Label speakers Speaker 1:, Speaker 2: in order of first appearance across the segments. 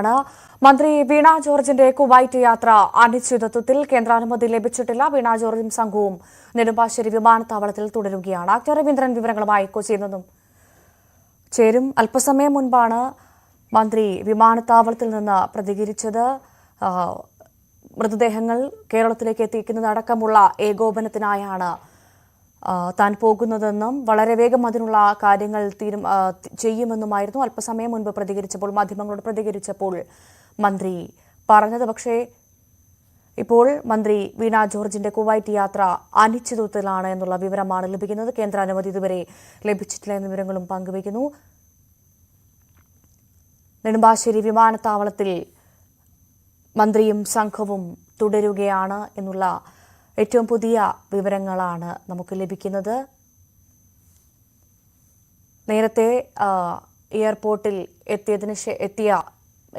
Speaker 1: ആണ്. മന്ത്രി വീണ ജോർജിന്റെ കുവൈറ്റ് യാത്ര അനിശ്ചിതത്വത്തിൽ കേന്ദ്രാനുമതി ലഭിച്ചിട്ടില്ല. വീണ ജോർജും സംഘവും നെടുമ്പാശ്ശേരി വിമാനത്താവളത്തിൽ തുടരുകയാണ്. രവീന്ദ്രൻ വിവരങ്ങളുമായി കൊച്ചിയിൽ നിന്നും ചേരും. അല്പസമയം മുൻപാണ് മന്ത്രി വിമാനത്താവളത്തിൽ നിന്ന് പ്രതികരിച്ചത്. മൃതദേഹങ്ങൾ കേരളത്തിലേക്ക് എത്തിക്കുന്നതടക്കമുള്ള ഏകോപനത്തിനായാണ് താൻ പോകുന്നതെന്നും വളരെ വേഗം അതിനുള്ള കാര്യങ്ങൾ തീരും ചെയ്യുമെന്നുമായിരുന്നു അല്പസമയം മുൻപ് പ്രതികരിച്ചപ്പോൾ മാധ്യമങ്ങളോട് പ്രതികരിച്ചപ്പോൾ മന്ത്രി പറഞ്ഞത്. പക്ഷേ ഇപ്പോൾ മന്ത്രി വീണ ജോർജിന്റെ കുവൈറ്റ് യാത്ര അനിശ്ചിതത്വത്തിലാണ് എന്നുള്ള വിവരമാണ് ലഭിക്കുന്നത്. കേന്ദ്ര അനുമതി ഇതുവരെ ലഭിച്ചിട്ടില്ല എന്ന വിവരങ്ങളും പങ്കുവയ്ക്കുന്നു. നെടുമ്പാശ്ശേരി വിമാനത്താവളത്തിൽ മന്ത്രിയും സംഘവും തുടരുകയാണ് എന്നുള്ള ഏറ്റവും പുതിയ വിവരങ്ങളാണ് നമുക്ക് ലഭിക്കുന്നത്. നേരത്തെ എയർപോർട്ടിൽ എത്തിയതിന് എത്തിയ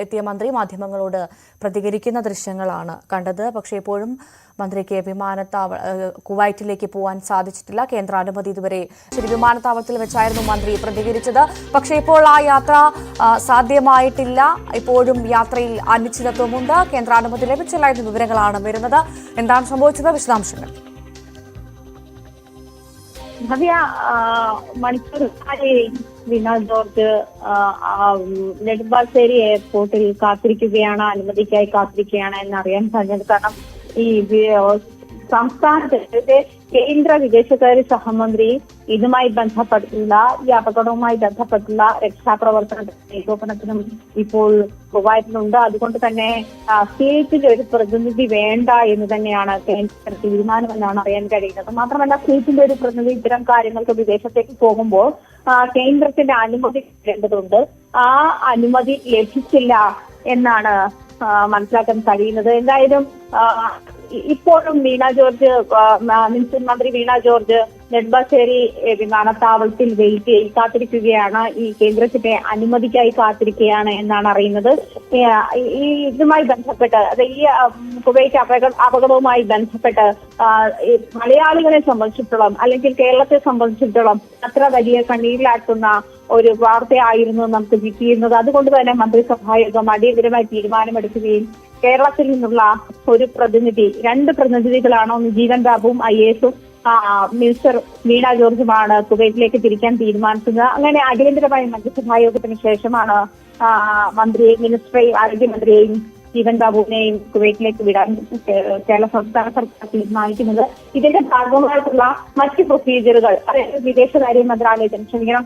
Speaker 1: എത്തിയ മന്ത്രി മാധ്യമങ്ങളോട് പ്രതികരിക്കുന്ന ദൃശ്യങ്ങളാണ് കണ്ടത്. പക്ഷേ ഇപ്പോഴും മന്ത്രിക്ക് വിമാനത്താവള കുവൈറ്റിലേക്ക് പോകാൻ സാധിച്ചിട്ടില്ല. കേന്ദ്ര അനുമതി ഇതുവരെ വിമാനത്താവളത്തിൽ വെച്ചായിരുന്നു മന്ത്രി പ്രതികരിച്ചത്. പക്ഷേ ഇപ്പോൾ ആ യാത്ര സാധ്യമായിട്ടില്ല. ഇപ്പോഴും യാത്രയിൽ അനിശ്ചിതത്വമുണ്ട്. കേന്ദ്ര അനുമതി ലഭിച്ചില്ല എന്ന വിവരങ്ങളാണ് വരുന്നത്. എന്താണ് സംഭവിച്ചത്? വിശദാംശങ്ങൾ.
Speaker 2: ഭവ്യ മണിക്കൂർ വീണ ജോർജ് നെടുമ്പാശ്ശേരി എയർപോർട്ടിൽ കാത്തിരിക്കുകയാണ് അനുമതിക്കായി കാത്തിരിക്കുകയാണ് എന്നറിയാൻ സാധ്യത കാരണം ഈ സംസ്ഥാനത്ത് കേന്ദ്ര വിദേശകാര്യ സഹമന്ത്രി ഇതുമായി ബന്ധപ്പെട്ടുള്ള ഈ അപകടവുമായി ബന്ധപ്പെട്ടുള്ള രക്ഷാപ്രവർത്തനത്തിനും ഏകോപനത്തിനും ഇപ്പോൾ കുവൈറ്റിലുണ്ട് അതുകൊണ്ട് തന്നെ സ്റ്റേറ്റിൽ ഒരു പ്രതിനിധി വേണ്ട എന്ന് തന്നെയാണ് കേന്ദ്ര തീരുമാനമെന്നാണ് അറിയാൻ കഴിയുന്നത്. മാത്രമല്ല സ്റ്റേറ്റിന്റെ ഒരു പ്രതിനിധി ഇത്തരം കാര്യങ്ങൾക്ക് വിദേശത്തേക്ക് പോകുമ്പോൾ കേന്ദ്രത്തിന്റെ അനുമതി വേണ്ടതുണ്ട്. ആ അനുമതി ലഭിച്ചില്ല എന്നാണ് മനസ്സിലാക്കാൻ കഴിയുന്നത്. എന്തായാലും ഇപ്പോഴും വീണ ജോർജ് മിനിസ്റ്റർ മന്ത്രി വീണ ജോർജ് നെടുമ്പാശ്ശേരി വിമാനത്താവളത്തിൽ വെയിറ്റ് കാത്തിരിക്കുകയാണ്. ഈ കേന്ദ്രത്തിന്റെ അനുമതിക്കായി കാത്തിരിക്കുകയാണ് എന്നാണ് അറിയുന്നത്. ഈ- ഇതുമായി ബന്ധപ്പെട്ട് അത് ഈ കുവൈറ്റ് അപകട അപകടവുമായി ബന്ധപ്പെട്ട് മലയാളികളെ സംബന്ധിച്ചിടത്തോളം അല്ലെങ്കിൽ കേരളത്തെ സംബന്ധിച്ചിടത്തോളം അത്ര വലിയ കണ്ണീരിലാക്കുന്ന ഒരു വാർത്തയായിരുന്നു നമുക്ക് കിട്ടിയിരുന്നത്. അതുകൊണ്ട് തന്നെ മന്ത്രിസഭായോഗം അടിയന്തരമായി തീരുമാനമെടുക്കുകയും കേരളത്തിൽ നിന്നുള്ള ഒരു പ്രതിനിധി രണ്ട് പ്രതിനിധികളാണോ ജീവൻ ബാബുവും ഐ എസും മിനിസ്റ്റർ വീണ ജോർജുമാണ് കുവൈറ്റിലേക്ക് തിരിക്കാൻ തീരുമാനിച്ചത്. അങ്ങനെ അടിയന്തരമായ മന്ത്രിസഭായോഗത്തിന് ശേഷമാണ് മന്ത്രിയെയും മന്ത്രിയെ മിനിസ്റ്ററെയും ആരോഗ്യമന്ത്രിയെയും ജീവൻ ബാബുവിനെയും കുവൈറ്റിലേക്ക് വിടാൻ കേരള സംസ്ഥാന സർക്കാർ തീരുമാനിക്കുന്നത്. ഇതിന്റെ ഭാഗമായിട്ടുള്ള മറ്റ് പ്രൊസീജിയറുകൾ അതായത് വിദേശകാര്യ മന്ത്രാലയത്തിന് ക്ഷമിക്കണം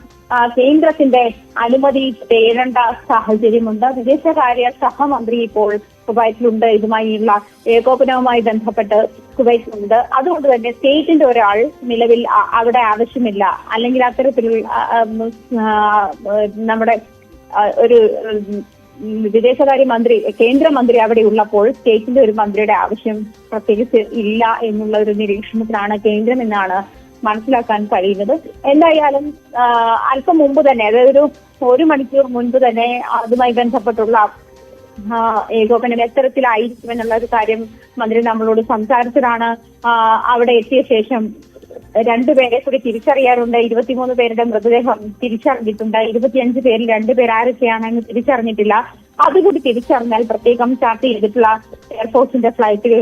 Speaker 2: കേന്ദ്രത്തിന്റെ അനുമതി തേടേണ്ട സാഹചര്യമുണ്ട്. വിദേശകാര്യ സഹമന്ത്രി ഇപ്പോൾ കുവൈറ്റിലുണ്ട്. ഇതുമായുള്ള ഏകോപനവുമായി ബന്ധപ്പെട്ട് കുവൈറ്റിലുണ്ട്. അതുകൊണ്ട് തന്നെ സ്റ്റേറ്റിന്റെ ഒരാൾ നിലവിൽ അവിടെ ആവശ്യമില്ല. അല്ലെങ്കിൽ അത്തരത്തിലുള്ള നമ്മുടെ ഒരു ഉം, വിദേശകാര്യ മന്ത്രി കേന്ദ്രമന്ത്രി അവിടെ ഉള്ളപ്പോൾ സ്റ്റേറ്റിന്റെ ഒരു മന്ത്രിയുടെ ആവശ്യം പ്രത്യേകിച്ച് ഇല്ല എന്നുള്ള ഒരു നിരീക്ഷണത്തിലാണ് കേന്ദ്രം എന്നാണ് മനസ്സിലാക്കാൻ കഴിയുന്നത്. എന്തായാലും അല്പം മുമ്പ് തന്നെ അതായത് ഒരു ഒരു മണിക്കൂർ മുൻപ് തന്നെ അതുമായി ബന്ധപ്പെട്ടുള്ള ഏകോപനം എത്തരത്തിലായിരിക്കും എന്നുള്ള ഒരു കാര്യം മന്ത്രി നമ്മളോട് സംസാരിച്ചതാണ്. അവിടെ എത്തിയ ശേഷം രണ്ടുപേരെ കൂടി തിരിച്ചറിയാറുണ്ട്. ഇരുപത്തിമൂന്ന് പേരുടെ മൃതദേഹം തിരിച്ചറിഞ്ഞിട്ടുണ്ട്. ഇരുപത്തിയഞ്ച് പേരിൽ രണ്ടുപേർ ആരൊക്കെയാണെന്ന് തിരിച്ചറിഞ്ഞിട്ടില്ല. അതുകൂടി തിരിച്ചറിഞ്ഞാൽ പ്രത്യേകം ചാർട്ട് ചെയ്തിട്ടുള്ള എയർഫോഴ്സിന്റെ ഫ്ലൈറ്റിൽ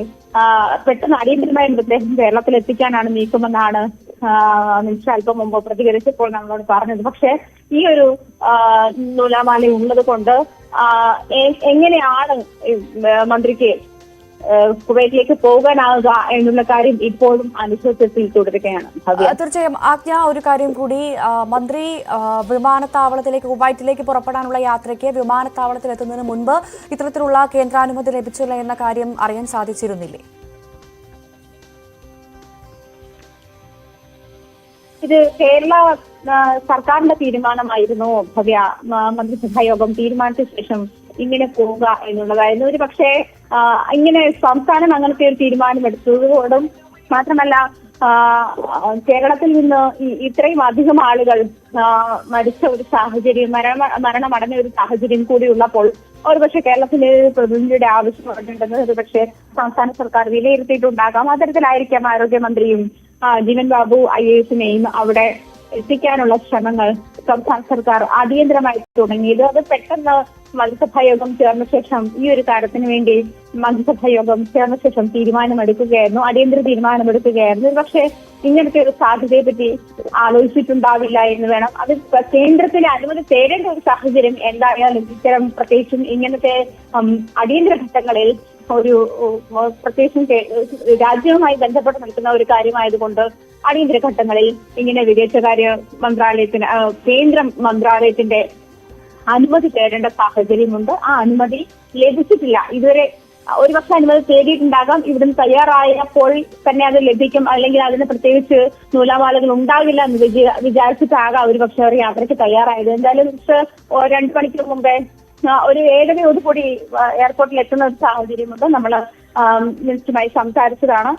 Speaker 2: പെട്ടെന്ന് അടിയന്തരമായ മൃതദേഹം കേരളത്തിൽ എത്തിക്കാനാണ് നീക്കമെന്നാണ് നിമിഷം അല്പം മുമ്പ് പ്രതികരിച്ചപ്പോൾ നമ്മളോട് പറഞ്ഞത്. പക്ഷെ ഈ ഒരു നൂലാമാല ഉള്ളത് കൊണ്ട് എങ്ങനെയാണ് മന്ത്രിക്ക് കുവൈറ്റിലേക്ക് പോകാനാവുക എന്നുള്ള കാര്യം ഇപ്പോഴും അനിശ്ചിതത്വത്തിൽ തുടരുകയാണ്.
Speaker 1: തീർച്ചയായും. ആജ്ഞ ഒരു കാര്യം കൂടി. മന്ത്രി വിമാനത്താവളത്തിലേക്ക് കുവൈറ്റിലേക്ക് പുറപ്പെടാനുള്ള യാത്രയ്ക്ക് വിമാനത്താവളത്തിൽ എത്തുന്നതിന് മുൻപ് ഇത്തരത്തിലുള്ള കേന്ദ്രാനുമതി ലഭിച്ചില്ല എന്ന കാര്യം അറിയാൻ സാധിച്ചിരുന്നില്ലേ?
Speaker 2: ഇത് കേരള സർക്കാരിന്റെ തീരുമാനമായിരുന്നു. ഭവ്യ മന്ത്രിസഭായോഗം മന്ത്രിസഭാ യോഗം തീരുമാനിച്ച ശേഷം ഇങ്ങനെ പോവുക എന്നുള്ളതായിരുന്നു. ഒരു പക്ഷേ ഇങ്ങനെ സംസ്ഥാനം അങ്ങനത്തെ ഒരു തീരുമാനമെടുത്തതോടും മാത്രമല്ല കേരളത്തിൽ നിന്ന് ഇത്രയും അധികം ആളുകൾ മരിച്ച ഒരു സാഹചര്യം മരണ മരണമടഞ്ഞ ഒരു സാഹചര്യം കൂടി ഉള്ളപ്പോൾ ഒരുപക്ഷെ കേരളത്തിലെ ഒരു പ്രതിനിധിയുടെ ആവശ്യമുണ്ടെന്ന് ഒരുപക്ഷെ സംസ്ഥാന സർക്കാർ വിലയിരുത്തിയിട്ടുണ്ടാകാം. അത്തരത്തിലായിരിക്കാം ആരോഗ്യമന്ത്രിയും ജീവൻ ബാബു ഐ എസിനെയും അവിടെ എത്തിക്കാനുള്ള ശ്രമങ്ങൾ സംസ്ഥാന സർക്കാർ അടിയന്തരമായി തുടങ്ങിയത്. അത് പെട്ടെന്ന് മന്ത്രിസഭായോഗം ചേർന്ന ശേഷം ഈ ഒരു കാര്യത്തിന് വേണ്ടി മന്ത്രിസഭായോഗം ചേർന്ന ശേഷം തീരുമാനമെടുക്കുകയായിരുന്നു. അടിയന്തര തീരുമാനമെടുക്കുകയായിരുന്നു. പക്ഷേ ഇങ്ങനത്തെ ഒരു സാധ്യതയെ പറ്റി ആലോചിച്ചിട്ടുണ്ടാവില്ല എന്ന് വേണം. അത് കേന്ദ്രത്തിലെ അനുമതി തേടേണ്ട ഒരു സാഹചര്യം എന്തായാലും ഇത്തരം പ്രത്യേകിച്ചും ഇങ്ങനത്തെ അടിയന്തര ഘട്ടങ്ങളിൽ ഒരു പ്രത്യേകിച്ചും രാജ്യവുമായി ബന്ധപ്പെട്ട് നിൽക്കുന്ന ഒരു കാര്യമായതുകൊണ്ട് അടിയന്തര ഘട്ടങ്ങളിൽ ഇങ്ങനെ വിദേശകാര്യ മന്ത്രാലയത്തിന് കേന്ദ്ര മന്ത്രാലയത്തിന്റെ അനുമതി തേടേണ്ട സാഹചര്യമുണ്ട്. ആ അനുമതി ലഭിച്ചിട്ടില്ല. ഇതുവരെ ഒരുപക്ഷെ അനുമതി തേടിയിട്ടുണ്ടാകാം. ഇവിടുന്ന് തയ്യാറായപ്പോൾ തന്നെ അത് ലഭിക്കും. അല്ലെങ്കിൽ അതിന് പ്രത്യേകിച്ച് നൂലാമാലകൾ ഉണ്ടാകില്ല എന്ന് വിചാ- വിചാരിച്ചിട്ടാകാം ഒരുപക്ഷെ അവർ യാത്രയ്ക്ക് തയ്യാറായത്. എന്തായാലും രണ്ടു മണിക്കൂർ മുമ്പേ ഒരു ഏഴരയോടുകൂടി കൂടി എയർപോർട്ടിൽ എത്തുന്ന ഒരു സാഹചര്യമുണ്ട് നമ്മൾ മിനിസ്റ്റുമായി സംസാരിച്ചതാണ്.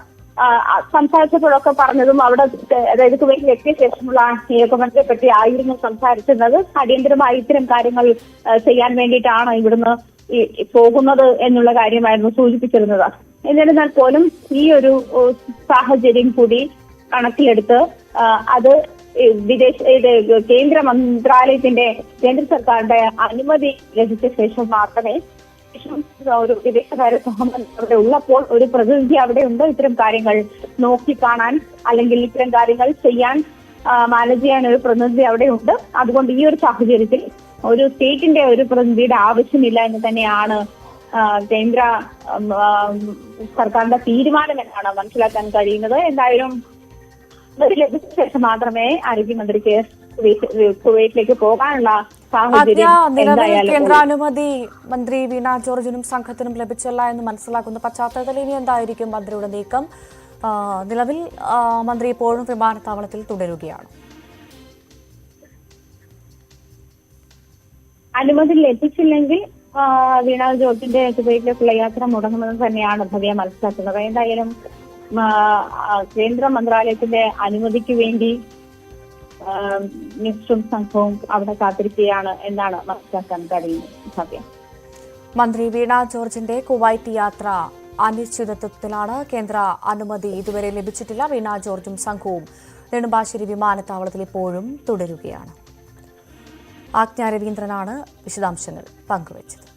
Speaker 2: സംസാരിച്ചപ്പോഴൊക്കെ പറഞ്ഞതും അവിടെ അതായത് കുവൈറ്റിൽ എത്തിയ ശേഷമുള്ള നിയോഗമനത്തെ പറ്റി ആയിരുന്നു സംസാരിച്ചിരുന്നത്. അടിയന്തരമായി ഇത്തരം കാര്യങ്ങൾ ചെയ്യാൻ വേണ്ടിയിട്ടാണ് ഇവിടുന്ന് പോകുന്നത് എന്നുള്ള കാര്യമായിരുന്നു സൂചിപ്പിച്ചിരുന്നത്. എന്നിരുന്നാൽ പോലും ഈ ഒരു സാഹചര്യം കൂടി കണക്കിലെടുത്ത് അത് വിദേശ ഇത് കേന്ദ്ര മന്ത്രാലയത്തിന്റെ കേന്ദ്ര സർക്കാരിന്റെ അനുമതി ലഭിച്ച ശേഷം മാത്രമേ ഒരു വിദേശകാര്യ സഹമന്ത്രി അവിടെ ഉള്ളപ്പോൾ ഒരു പ്രതിനിധി അവിടെ ഉണ്ട്? ഇത്തരം കാര്യങ്ങൾ നോക്കിക്കാണാൻ അല്ലെങ്കിൽ ഇത്തരം കാര്യങ്ങൾ ചെയ്യാൻ മാനേജ് ചെയ്യാൻ ഒരു പ്രതിനിധി അവിടെ ഉണ്ട്. അതുകൊണ്ട് ഈ ഒരു സാഹചര്യത്തിൽ ഒരു സ്റ്റേറ്റിന്റെ ഒരു പ്രതിനിധിയുടെ ആവശ്യമില്ല എന്ന് തന്നെയാണ് കേന്ദ്ര സർക്കാരിന്റെ തീരുമാനം എന്നാണ് മനസ്സിലാക്കാൻ കഴിയുന്നത്. എന്തായാലും ലഭിച്ച ശേഷം മാത്രമേ ആരോഗ്യമന്ത്രിക്ക് കുവൈറ്റിലേക്ക് പോകാനുള്ള
Speaker 1: നിലവിൽ കേന്ദ്രാനുമതി മന്ത്രി വീണ ജോർജിനും സംഘത്തിനും ലഭിച്ചില്ല എന്ന് മനസ്സിലാക്കുന്ന പശ്ചാത്തലത്തിൽ ഇനി എന്തായിരിക്കും മന്ത്രിയുടെ നീക്കം? നിലവിൽ മന്ത്രി ഇപ്പോഴും വിമാനത്താവളത്തിൽ തുടരുകയാണ്.
Speaker 2: അനുമതി ലഭിച്ചില്ലെങ്കിൽ വീണാ ജോർജിന്റെ കുവൈറ്റിലേക്കുള്ള യാത്ര മുടങ്ങുമെന്ന് തന്നെയാണ് ഭവ്യ മനസ്സിലാക്കുന്നത്. എന്തായാലും കേന്ദ്ര മന്ത്രാലയത്തിന്റെ അനുമതിക്ക് വേണ്ടി മിനിസ്റ്ററും സംഘവും അവിടെ കാത്തിരിക്കുകയാണ് എന്നാണ് മനസ്സിലാക്കാൻ കഴിയുന്നത്. സത്യം.
Speaker 1: മന്ത്രി വീണ ജോർജിന്റെ കുവൈത്ത് യാത്ര അനിശ്ചിതത്വത്തിലാണ് കേന്ദ്ര അനുമതി ഇതുവരെ ലഭിച്ചിട്ടില്ല. വീണ ജോർജും സംഘവും നെടുമ്പാശ്ശേരി വിമാനത്താവളത്തിൽ ഇപ്പോഴും തുടരുകയാണ്. ആജ്ഞാ രവീന്ദ്രനാണ് വിശദാംശങ്ങൾ പങ്കുവച്ചത്.